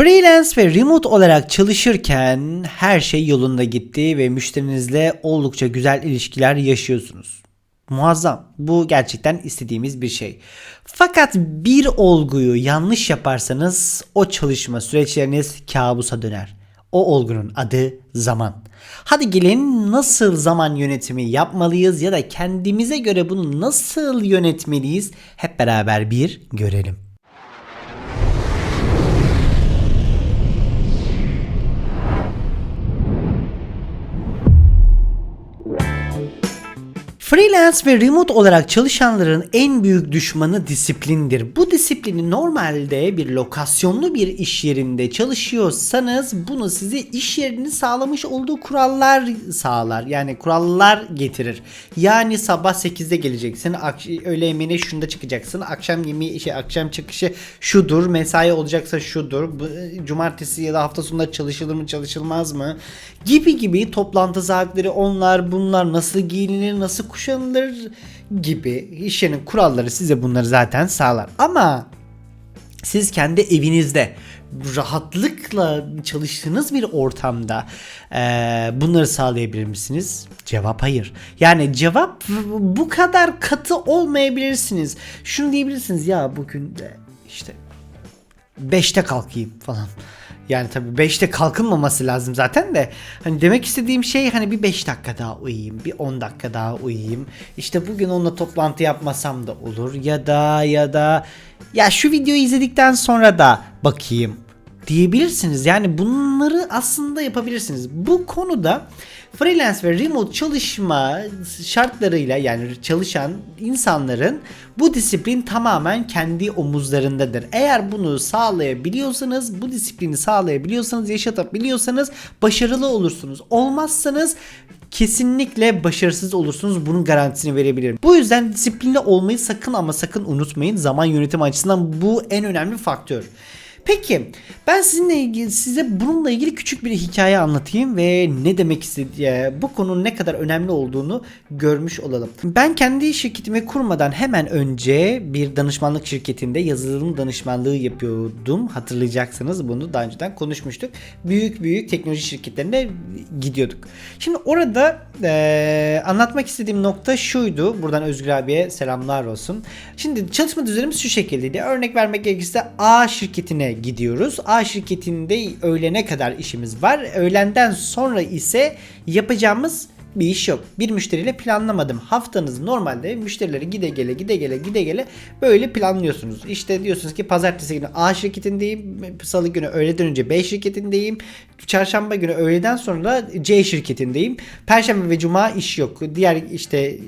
Freelance ve remote olarak çalışırken her şey yolunda gitti ve müşterinizle oldukça güzel ilişkiler yaşıyorsunuz. Muazzam. Bu gerçekten istediğimiz bir şey. Fakat bir olguyu yanlış yaparsanız o çalışma süreçleriniz kabusa döner. O olgunun adı zaman. Hadi gelin nasıl zaman yönetimi yapmalıyız ya da kendimize göre bunu nasıl yönetmeliyiz hep beraber bir görelim. Freelance ve remote olarak çalışanların en büyük düşmanı disiplindir. Bu disiplini normalde bir lokasyonlu bir iş yerinde çalışıyorsanız bunu size iş yerinin sağlamış olduğu kurallar sağlar. Yani kurallar getirir. Yani sabah 8'de geleceksin, öğle yemeğine şunda çıkacaksın, akşam yemeği şey akşam çıkışı şudur, mesai olacaksa şudur, bu- cumartesi ya da hafta sonunda çalışılır mı çalışılmaz mı gibi gibi toplantı saatleri onlar bunlar nasıl giyinilir nasıl kuşanılır gibi iş yerinin kuralları size bunları zaten sağlar. Ama siz kendi evinizde rahatlıkla çalıştığınız bir ortamda eee, bunları sağlayabilir misiniz? Cevap hayır. Yani cevap bu kadar katı olmayabilirsiniz. Şunu diyebilirsiniz ya bugün de işte 5'te kalkayım falan. Yani tabii 5'te kalkılmaması lazım zaten de. Hani demek istediğim şey hani bir 5 dakika daha uyuyayım, bir 10 dakika daha uyuyayım. İşte bugün onunla toplantı yapmasam da olur ya da ya da ya şu videoyu izledikten sonra da bakayım diyebilirsiniz. Yani bunları aslında yapabilirsiniz. Bu konuda freelance ve remote çalışma şartlarıyla yani çalışan insanların bu disiplin tamamen kendi omuzlarındadır. Eğer bunu sağlayabiliyorsanız, bu disiplini sağlayabiliyorsanız, yaşatabiliyorsanız başarılı olursunuz. Olmazsanız kesinlikle başarısız olursunuz. Bunun garantisini verebilirim. Bu yüzden disiplinli olmayı sakın ama sakın unutmayın. Zaman yönetimi açısından bu en önemli faktör. Peki ben sizinle ilgili size bununla ilgili küçük bir hikaye anlatayım ve ne demek istediği bu konunun ne kadar önemli olduğunu görmüş olalım. Ben kendi şirketimi kurmadan hemen önce bir danışmanlık şirketinde yazılım danışmanlığı yapıyordum. Hatırlayacaksınız bunu daha önceden konuşmuştuk. Büyük büyük teknoloji şirketlerine gidiyorduk. Şimdi orada eee, anlatmak istediğim nokta şuydu. Buradan Özgür abiye selamlar olsun. Şimdi çalışma düzenimiz şu şekildeydi. Örnek vermek gerekirse A şirketine gidiyoruz. A şirketinde öğlene kadar işimiz var. Öğlenden sonra ise yapacağımız bir iş yok. Bir müşteriyle planlamadım. Haftanız normalde müşterileri gide gele gide gele gide gele böyle planlıyorsunuz. İşte diyorsunuz ki pazartesi günü A şirketindeyim. Salı günü öğleden önce B şirketindeyim. Çarşamba günü öğleden sonra C şirketindeyim. Perşembe ve cuma iş yok. Diğer işte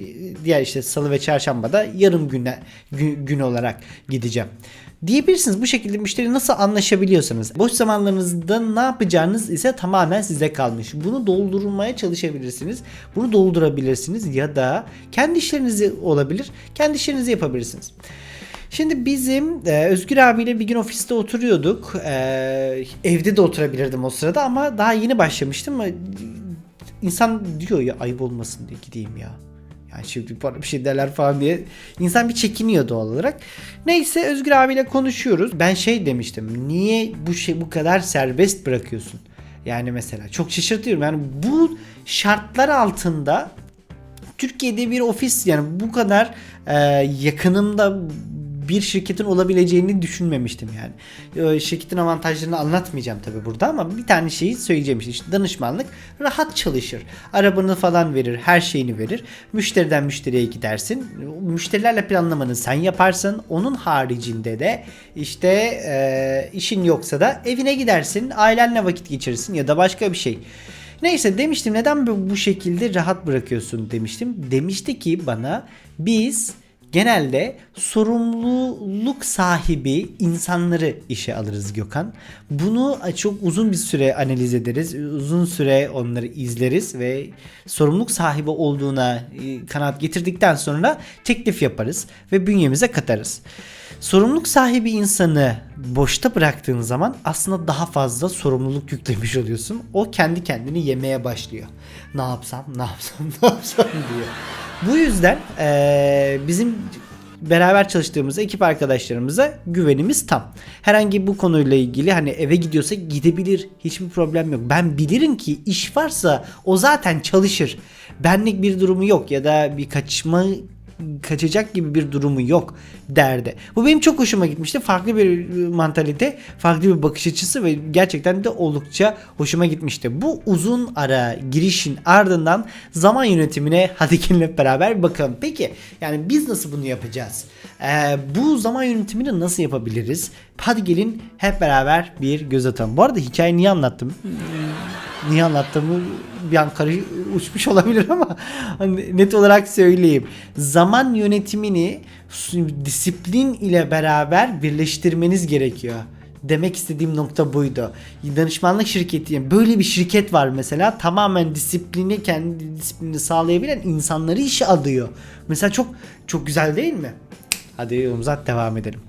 diğer işte salı ve çarşambada yarım güne gün, gün olarak gideceğim diyebilirsiniz. Bu şekilde müşteri nasıl anlaşabiliyorsanız. Boş zamanlarınızda ne yapacağınız ise tamamen size kalmış. Bunu doldurmaya çalışabilirsiniz. Bunu doldurabilirsiniz ya da kendi işlerinizi olabilir. Kendi işlerinizi yapabilirsiniz. Şimdi bizim e, Özgür abiyle bir gün ofiste oturuyorduk. E, evde de oturabilirdim o sırada ama daha yeni başlamıştım. E, İnsan diyor ya ayıp olmasın diye gideyim ya. Yani şimdi bana bir şey derler falan diye insan bir çekiniyor doğal olarak. Neyse Özgür abiyle konuşuyoruz. Ben şey demiştim. Niye bu şey bu kadar serbest bırakıyorsun? Yani mesela çok şaşırtıyorum. Yani bu şartlar altında Türkiye'de bir ofis yani bu kadar e, yakınımda bir şirketin olabileceğini düşünmemiştim yani. E, şirketin avantajlarını anlatmayacağım tabi burada ama bir tane şeyi söyleyeceğim işte, danışmanlık rahat çalışır. Arabanı falan verir, her şeyini verir. Müşteriden müşteriye gidersin. Müşterilerle planlamanı sen yaparsın. Onun haricinde de işte e, işin yoksa da evine gidersin, ailenle vakit geçirirsin ya da başka bir şey. Neyse demiştim neden bu şekilde rahat bırakıyorsun demiştim. Demişti ki bana biz genelde sorumluluk sahibi insanları işe alırız Gökhan. Bunu çok uzun bir süre analiz ederiz. Uzun süre onları izleriz ve sorumluluk sahibi olduğuna e, kanaat getirdikten sonra teklif yaparız ve bünyemize katarız. Sorumluluk sahibi insanı boşta bıraktığın zaman aslında daha fazla sorumluluk yüklemiş oluyorsun. O kendi kendini yemeye başlıyor. Ne yapsam, ne yapsam, ne yapsam diyor. Bu yüzden eee, bizim beraber çalıştığımız ekip arkadaşlarımıza güvenimiz tam. Herhangi bu konuyla ilgili hani eve gidiyorsa gidebilir. Hiçbir problem yok. Ben bilirim ki iş varsa o zaten çalışır. Benlik bir durumu yok ya da bir kaçma kaçacak gibi bir durumu yok derdi. Bu benim çok hoşuma gitmişti. Farklı bir mantalite, farklı bir bakış açısı ve gerçekten de oldukça hoşuma gitmişti. Bu uzun ara girişin ardından zaman yönetimine hadi gelin hep beraber bakalım. Peki yani biz nasıl bunu yapacağız? Ee, bu zaman yönetimini nasıl yapabiliriz? Hadi gelin hep beraber bir göz atalım. Bu arada hikayeyi niye anlattım? niye anlattığımı bir an karı uçmuş olabilir ama hani net olarak söyleyeyim. Zaman yönetimini disiplin ile beraber birleştirmeniz gerekiyor. Demek istediğim nokta buydu. Danışmanlık şirketi böyle bir şirket var mesela tamamen disiplini kendi disiplini sağlayabilen insanları işe alıyor. Mesela çok çok güzel değil mi? Hadi yolumuza devam edelim.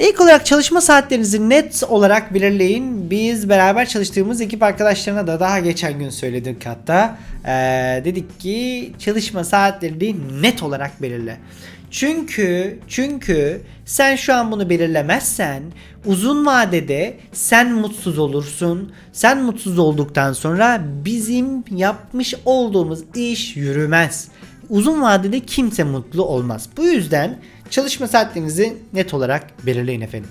İlk olarak çalışma saatlerinizi net olarak belirleyin. Biz beraber çalıştığımız ekip arkadaşlarına da daha geçen gün söyledik hatta. Ee, dedik ki çalışma saatlerini net olarak belirle. Çünkü çünkü sen şu an bunu belirlemezsen uzun vadede sen mutsuz olursun. Sen mutsuz olduktan sonra bizim yapmış olduğumuz iş yürümez. Uzun vadede kimse mutlu olmaz. Bu yüzden çalışma saatlerinizi net olarak belirleyin efendim.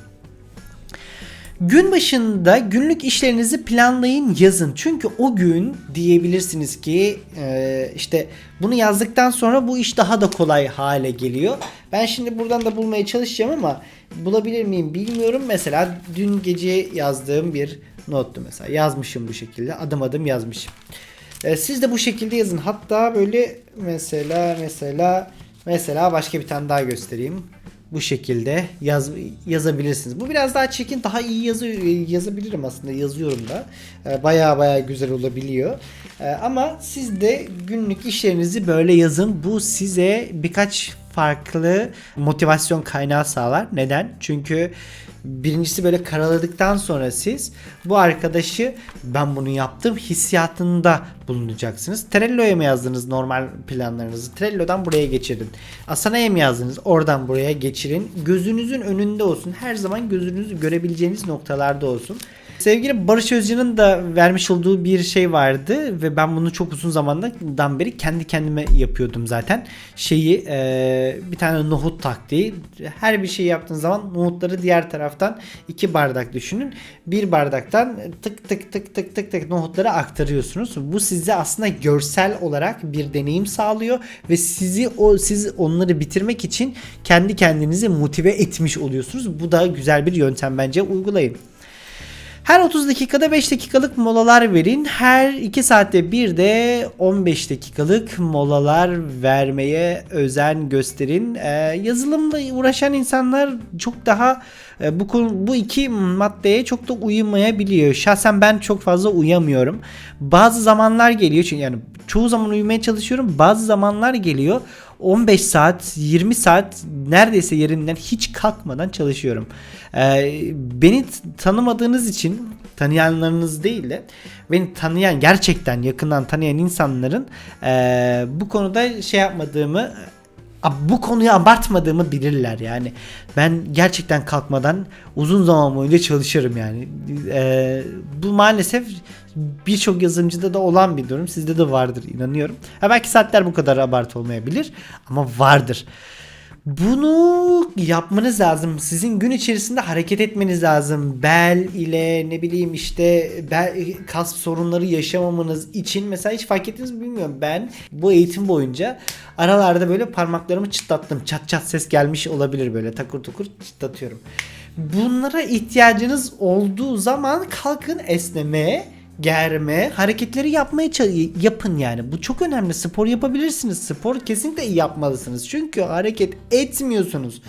Gün başında günlük işlerinizi planlayın yazın. Çünkü o gün diyebilirsiniz ki e, işte bunu yazdıktan sonra bu iş daha da kolay hale geliyor. Ben şimdi buradan da bulmaya çalışacağım ama bulabilir miyim bilmiyorum. Mesela dün gece yazdığım bir nottu mesela. Yazmışım bu şekilde adım adım yazmışım. E, siz de bu şekilde yazın. Hatta böyle mesela mesela mesela başka bir tane daha göstereyim bu şekilde yaz, yazabilirsiniz. Bu biraz daha çirkin, daha iyi yazı, yazabilirim aslında. Yazıyorum da. E, baya baya güzel olabiliyor. E, ama siz de günlük işlerinizi böyle yazın. Bu size birkaç farklı motivasyon kaynağı sağlar. Neden? Çünkü birincisi böyle karaladıktan sonra siz bu arkadaşı ben bunu yaptım hissiyatında bulunacaksınız. Trello'ya mı yazdınız normal planlarınızı? Trello'dan buraya geçirin. Asana'ya mı yazdınız? Oradan buraya geçirin. Gözünüzün önünde olsun. Her zaman gözünüzü görebileceğiniz noktalarda olsun. Sevgili Barış Özcan'ın da vermiş olduğu bir şey vardı ve ben bunu çok uzun zamandan beri kendi kendime yapıyordum zaten. Şeyi e, bir tane nohut taktiği. Her bir şey yaptığın zaman nohutları diğer taraftan iki bardak düşünün. Bir bardaktan tık tık tık tık tık tık nohutları aktarıyorsunuz. Bu size aslında görsel olarak bir deneyim sağlıyor ve sizi o siz onları bitirmek için kendi kendinizi motive etmiş oluyorsunuz. Bu da güzel bir yöntem bence uygulayın. Her 30 dakikada 5 dakikalık molalar verin. Her 2 saatte bir de 15 dakikalık molalar vermeye özen gösterin. Ee, yazılımla uğraşan insanlar çok daha e, bu bu iki maddeye çok da uyumayabiliyor. Şahsen ben çok fazla uyamıyorum. Bazı zamanlar geliyor çünkü yani çoğu zaman uyumaya çalışıyorum. Bazı zamanlar geliyor 15 saat 20 saat neredeyse yerinden hiç kalkmadan çalışıyorum. Ee, beni tanımadığınız için tanıyanlarınız değil de beni tanıyan gerçekten yakından tanıyan insanların e, bu konuda şey yapmadığımı bu konuyu abartmadığımı bilirler yani. Ben gerçekten kalkmadan uzun zaman boyunca çalışırım yani. Ee, bu maalesef birçok yazılımcıda da olan bir durum. Sizde de vardır inanıyorum. Ha belki saatler bu kadar abartı olmayabilir ama vardır. Bunu yapmanız lazım. Sizin gün içerisinde hareket etmeniz lazım. Bel ile ne bileyim işte bel, kas sorunları yaşamamanız için mesela hiç fark ettiniz mi bilmiyorum. Ben bu eğitim boyunca aralarda böyle parmaklarımı çıtlattım. Çat çat ses gelmiş olabilir böyle takır tukur çıtlatıyorum. Bunlara ihtiyacınız olduğu zaman kalkın esnemeye germe hareketleri yapmaya yapın yani. Bu çok önemli. Spor yapabilirsiniz. Spor kesinlikle yapmalısınız. Çünkü hareket etmiyorsunuz.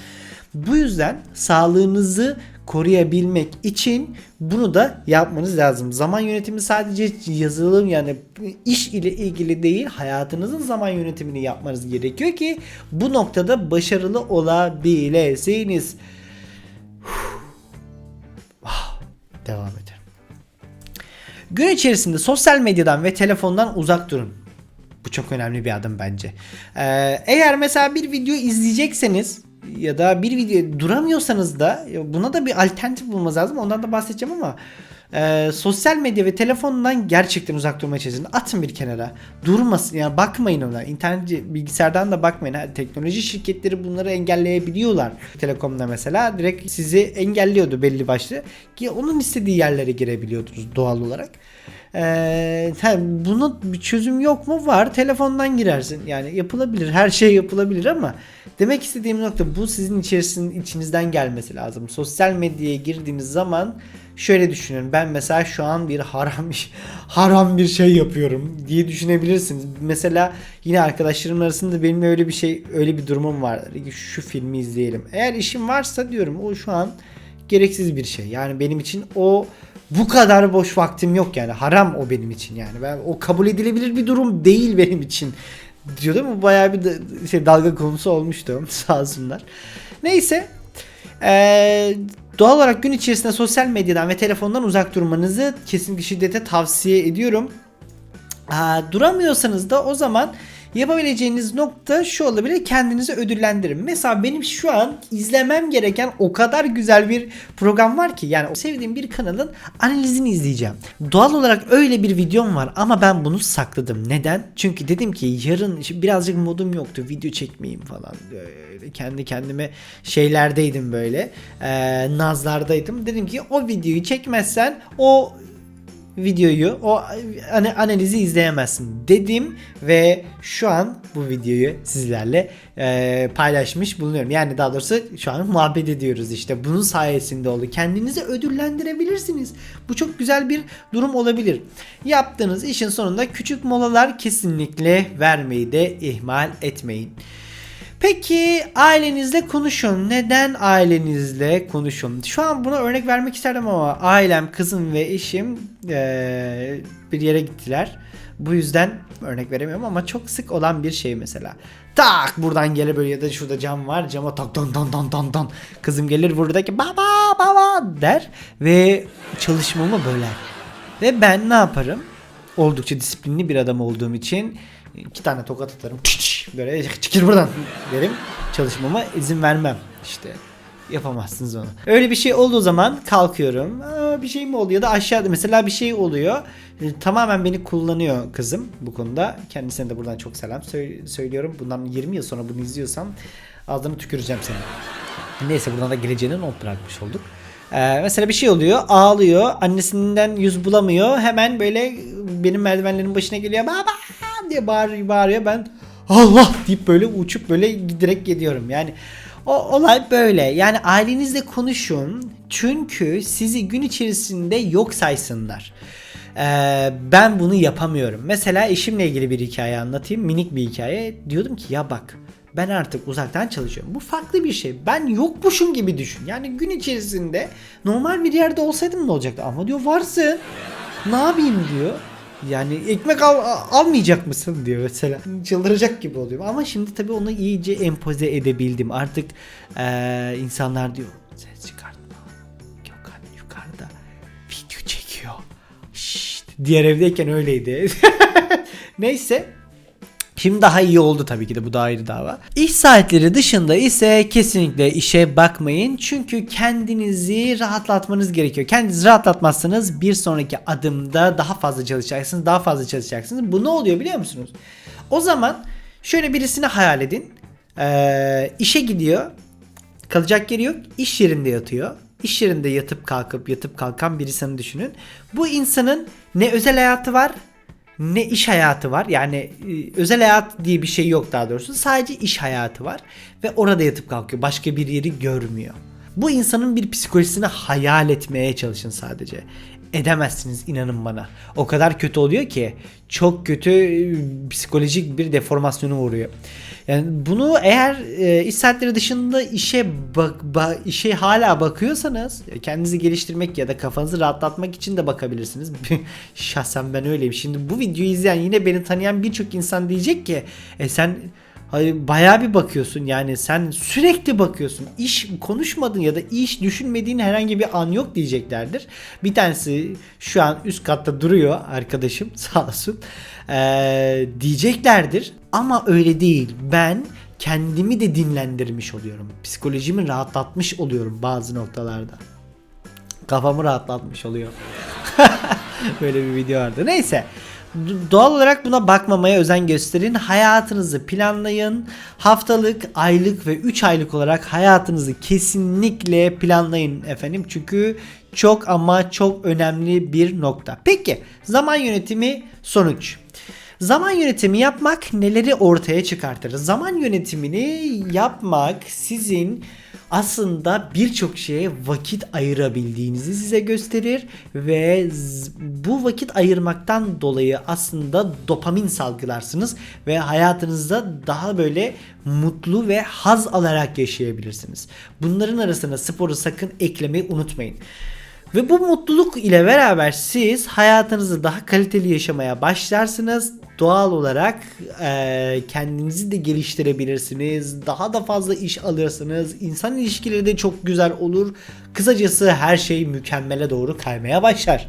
Bu yüzden sağlığınızı koruyabilmek için bunu da yapmanız lazım. Zaman yönetimi sadece yazılım yani iş ile ilgili değil hayatınızın zaman yönetimini yapmanız gerekiyor ki bu noktada başarılı olabilirsiniz. Devam edelim. Gün içerisinde sosyal medyadan ve telefondan uzak durun. Bu çok önemli bir adım bence. Ee, eğer mesela bir video izleyecekseniz ya da bir video duramıyorsanız da buna da bir alternatif bulmanız lazım. Ondan da bahsedeceğim ama e, sosyal medya ve telefondan gerçekten uzak durmaya çalışın. Atın bir kenara. Durmasın yani bakmayın ona. İnternet bilgisayardan da bakmayın. Ha, teknoloji şirketleri bunları engelleyebiliyorlar. Telekomda mesela direkt sizi engelliyordu belli başlı. Ki onun istediği yerlere girebiliyordunuz doğal olarak. Ee, bunun bir çözüm yok mu? Var. Telefondan girersin. Yani yapılabilir. Her şey yapılabilir ama demek istediğim nokta bu sizin içerisinin içinizden gelmesi lazım. Sosyal medyaya girdiğiniz zaman şöyle düşünün. Ben mesela şu an bir haram haram bir şey yapıyorum diye düşünebilirsiniz. Mesela yine arkadaşlarım arasında benim öyle bir şey öyle bir durumum var. Şu filmi izleyelim. Eğer işim varsa diyorum o şu an gereksiz bir şey. Yani benim için o bu kadar boş vaktim yok yani. Haram o benim için yani. Ben o kabul edilebilir bir durum değil benim için. Diyordum bu bayağı bir şey dalga konusu olmuştu. Sağ olsunlar. Neyse. Ee, doğal olarak gün içerisinde sosyal medyadan ve telefondan uzak durmanızı kesinlikle şiddete tavsiye ediyorum. Aa, duramıyorsanız da o zaman Yapabileceğiniz nokta şu olabilir. Kendinizi ödüllendirin. Mesela benim şu an izlemem gereken o kadar güzel bir program var ki yani sevdiğim bir kanalın analizini izleyeceğim. Doğal olarak öyle bir videom var ama ben bunu sakladım. Neden? Çünkü dedim ki yarın birazcık modum yoktu. Video çekmeyeyim falan. Böyle kendi kendime şeylerdeydim böyle. Ee, nazlardaydım. Dedim ki o videoyu çekmezsen o videoyu o hani analizi izleyemezsin dedim ve şu an bu videoyu sizlerle e, paylaşmış bulunuyorum. Yani daha doğrusu şu an muhabbet ediyoruz işte bunun sayesinde oldu. Kendinizi ödüllendirebilirsiniz. Bu çok güzel bir durum olabilir. Yaptığınız işin sonunda küçük molalar kesinlikle vermeyi de ihmal etmeyin. Peki ailenizle konuşun. Neden ailenizle konuşun? Şu an buna örnek vermek isterdim ama ailem, kızım ve eşim ee, bir yere gittiler. Bu yüzden örnek veremiyorum ama çok sık olan bir şey mesela. Tak buradan gelir böyle ya da şurada cam var cama tak don don don don don. Kızım gelir buradaki baba baba der ve çalışmamı böler. Ve ben ne yaparım? Oldukça disiplinli bir adam olduğum için iki tane tokat atarım. Böyle çıkır buradan derim. Çalışmama izin vermem. İşte yapamazsınız onu. Öyle bir şey olduğu zaman kalkıyorum. Aa, bir şey mi oluyor da aşağıda mesela bir şey oluyor. Tamamen beni kullanıyor kızım bu konuda. Kendisine de buradan çok selam söylüyorum. Bundan 20 yıl sonra bunu izliyorsam ağzını tüküreceğim seni. Neyse buradan da geleceğini not bırakmış olduk. Ee, mesela bir şey oluyor ağlıyor annesinden yüz bulamıyor hemen böyle benim merdivenlerin başına geliyor baba diye bağırıyor, bağırıyor ben Allah deyip böyle uçup böyle direkt gidiyorum yani o olay böyle yani ailenizle konuşun çünkü sizi gün içerisinde yok saysınlar. Ee, ben bunu yapamıyorum. Mesela eşimle ilgili bir hikaye anlatayım. Minik bir hikaye. Diyordum ki ya bak ben artık uzaktan çalışıyorum. Bu farklı bir şey. Ben yokmuşum gibi düşün. Yani gün içerisinde normal bir yerde olsaydım ne olacaktı? Ama diyor varsın. Ne yapayım diyor. Yani ekmek al, almayacak mısın diyor mesela. Çıldıracak gibi oluyor. Ama şimdi tabii onu iyice empoze edebildim. Artık ee, insanlar diyor ses çıkartma. Gökhan yukarıda video çekiyor. Şşt. Diğer evdeyken öyleydi. Neyse Şimdi daha iyi oldu tabii ki de bu da ayrı dava. İş saatleri dışında ise kesinlikle işe bakmayın. Çünkü kendinizi rahatlatmanız gerekiyor. Kendinizi rahatlatmazsanız bir sonraki adımda daha fazla çalışacaksınız. Daha fazla çalışacaksınız. Bu ne oluyor biliyor musunuz? O zaman şöyle birisini hayal edin. Ee, işe gidiyor. Kalacak yeri yok. İş yerinde yatıyor. İş yerinde yatıp kalkıp yatıp kalkan birisini düşünün. Bu insanın ne özel hayatı var ne iş hayatı var. Yani e, özel hayat diye bir şey yok daha doğrusu. Sadece iş hayatı var ve orada yatıp kalkıyor. Başka bir yeri görmüyor. Bu insanın bir psikolojisini hayal etmeye çalışın sadece. Edemezsiniz inanın bana. O kadar kötü oluyor ki çok kötü e, psikolojik bir deformasyonu uğruyor. Yani bunu eğer e, iş saatleri dışında işe bak, bak işe hala bakıyorsanız kendinizi geliştirmek ya da kafanızı rahatlatmak için de bakabilirsiniz. Şahsen ben öyleyim. Şimdi bu videoyu izleyen yine beni tanıyan birçok insan diyecek ki e sen Hayır, bayağı bir bakıyorsun yani sen sürekli bakıyorsun. İş konuşmadın ya da iş düşünmediğin herhangi bir an yok diyeceklerdir. Bir tanesi şu an üst katta duruyor arkadaşım sağ olsun. Ee, diyeceklerdir ama öyle değil. Ben kendimi de dinlendirmiş oluyorum. Psikolojimi rahatlatmış oluyorum bazı noktalarda. Kafamı rahatlatmış oluyor. Böyle bir video vardı. Neyse. Doğal olarak buna bakmamaya özen gösterin. Hayatınızı planlayın. Haftalık, aylık ve 3 aylık olarak hayatınızı kesinlikle planlayın efendim. Çünkü çok ama çok önemli bir nokta. Peki zaman yönetimi sonuç. Zaman yönetimi yapmak neleri ortaya çıkartır? Zaman yönetimini yapmak sizin aslında birçok şeye vakit ayırabildiğinizi size gösterir ve bu vakit ayırmaktan dolayı aslında dopamin salgılarsınız ve hayatınızda daha böyle mutlu ve haz alarak yaşayabilirsiniz. Bunların arasına sporu sakın eklemeyi unutmayın. Ve bu mutluluk ile beraber siz hayatınızı daha kaliteli yaşamaya başlarsınız. Doğal olarak eee, kendinizi de geliştirebilirsiniz. Daha da fazla iş alırsınız. İnsan ilişkileri de çok güzel olur. Kısacası her şey mükemmele doğru kaymaya başlar.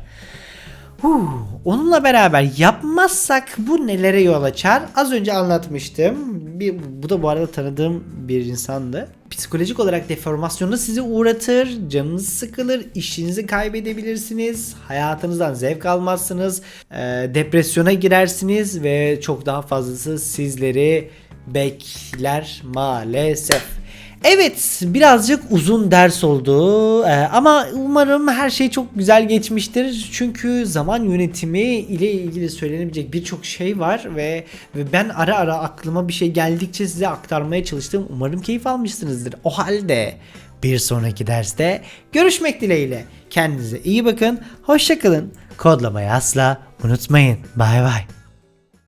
Huh, onunla beraber yapmazsak bu nelere yol açar? Az önce anlatmıştım. Bir, bu da bu arada tanıdığım bir insandı. Psikolojik olarak deformasyonu sizi uğratır, canınız sıkılır, işinizi kaybedebilirsiniz, hayatınızdan zevk almazsınız, e, depresyona girersiniz ve çok daha fazlası sizleri bekler maalesef. Evet birazcık uzun ders oldu Ee, ama umarım her şey çok güzel geçmiştir. Çünkü zaman yönetimi ile ilgili söylenebilecek birçok şey var ve, ve ben ara ara aklıma bir şey geldikçe size aktarmaya çalıştım. Umarım keyif almışsınızdır. O halde bir sonraki derste görüşmek dileğiyle. Kendinize iyi bakın, hoşçakalın. Kodlamayı asla unutmayın. Bay bay.